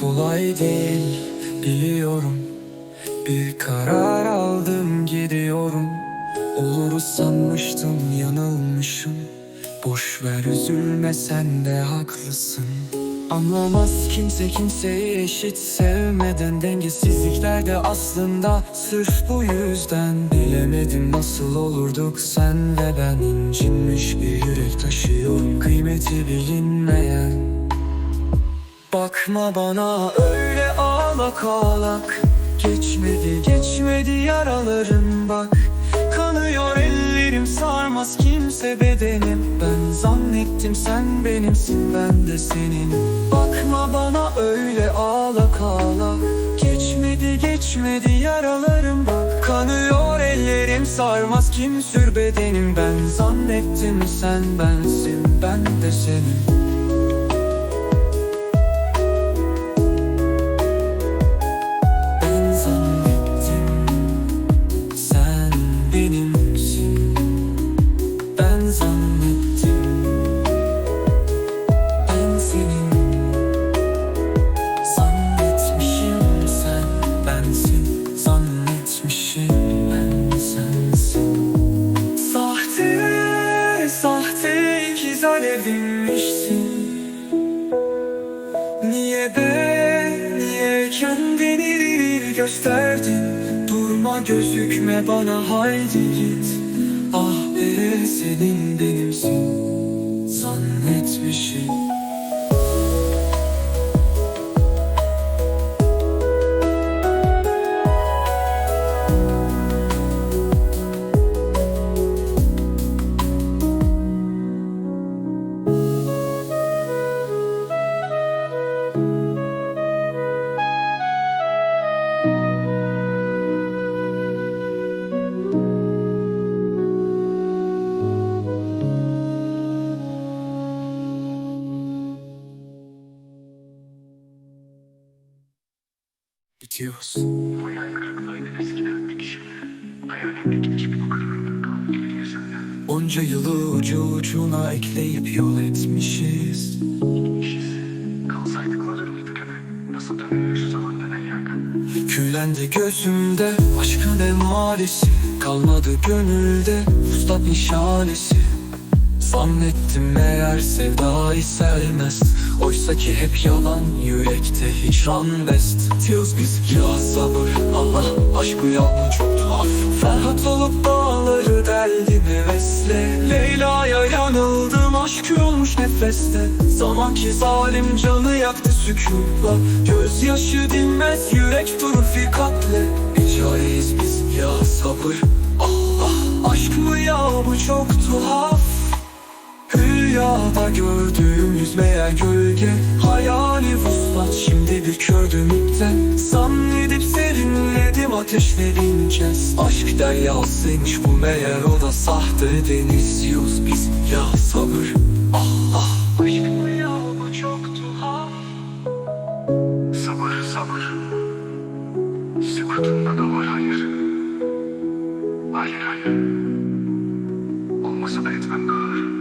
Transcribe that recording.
kolay değil biliyorum. Bir karar aldım gidiyorum. Olur sanmıştım yanılmışım. Boş ver üzülme sen de haklısın. Anlamaz kimse kimseyi eşit sevmeden. Dengesizliklerde aslında sırf bu yüzden. Bilemedim nasıl olurduk sen ve ben. İncinmiş bir yürek taşıyorum Kıymeti bilinmeyen Bakma bana öyle ağlak ağlak. Geçmedi geçmedi yaralarım bak. Kanıyor ellerim sarmaz kimse bedenim. Ben zannettim sen benimsin ben de senin. Bakma bana öyle ağlak ağlak. Geçmedi geçmedi yaralarım bak. Kanıyor ellerim sarmaz kimsür bedenim. Ben zannettim sen bensin ben de senin ikiz alevimmişsin Niye be, niye kendini gösterdin? Durma gözükme bana haydi git. Ah be senin benimsin. Zannetmişim Söyler Onca yılı ucu ucuna ekleyip yol etmişiz. Gitmişiz Kalsaydık alır mıydık eve Nasıl dönüyor şu zaman yerden Küllendi gözümde aşkın emaresi Kalmadı gönülde usta nişanesi Zannettim meğer sevda sevmez. Oysa ki hep yalan yürekte hicran best. Diyoruz biz ya sabır Allah aşkı yalnız çok tuhaf. Ferhat olup dağları deldim hevesle Leyla'ya yanıldım aşk olmuş nefeste. Zaman ki zalim canı yaktı sükutla. Gözyaşı dinmez yürek durur fikatle Hikayeyiz biz ya sabır Rüyada gördüğüm yüzmeyen gölge. Hayali vuslat şimdi bir kördüm ipten Zannedip serinledim ateşlerince Aşk deryasıymış bu meğer o da sahte deniz Yüz biz ya sabır Allah Aşk. Mı ya bu çok tuhaf. Sabır sabır. Sükutunda da var hayır. Hayır hayır. Olmasa da etmem kahır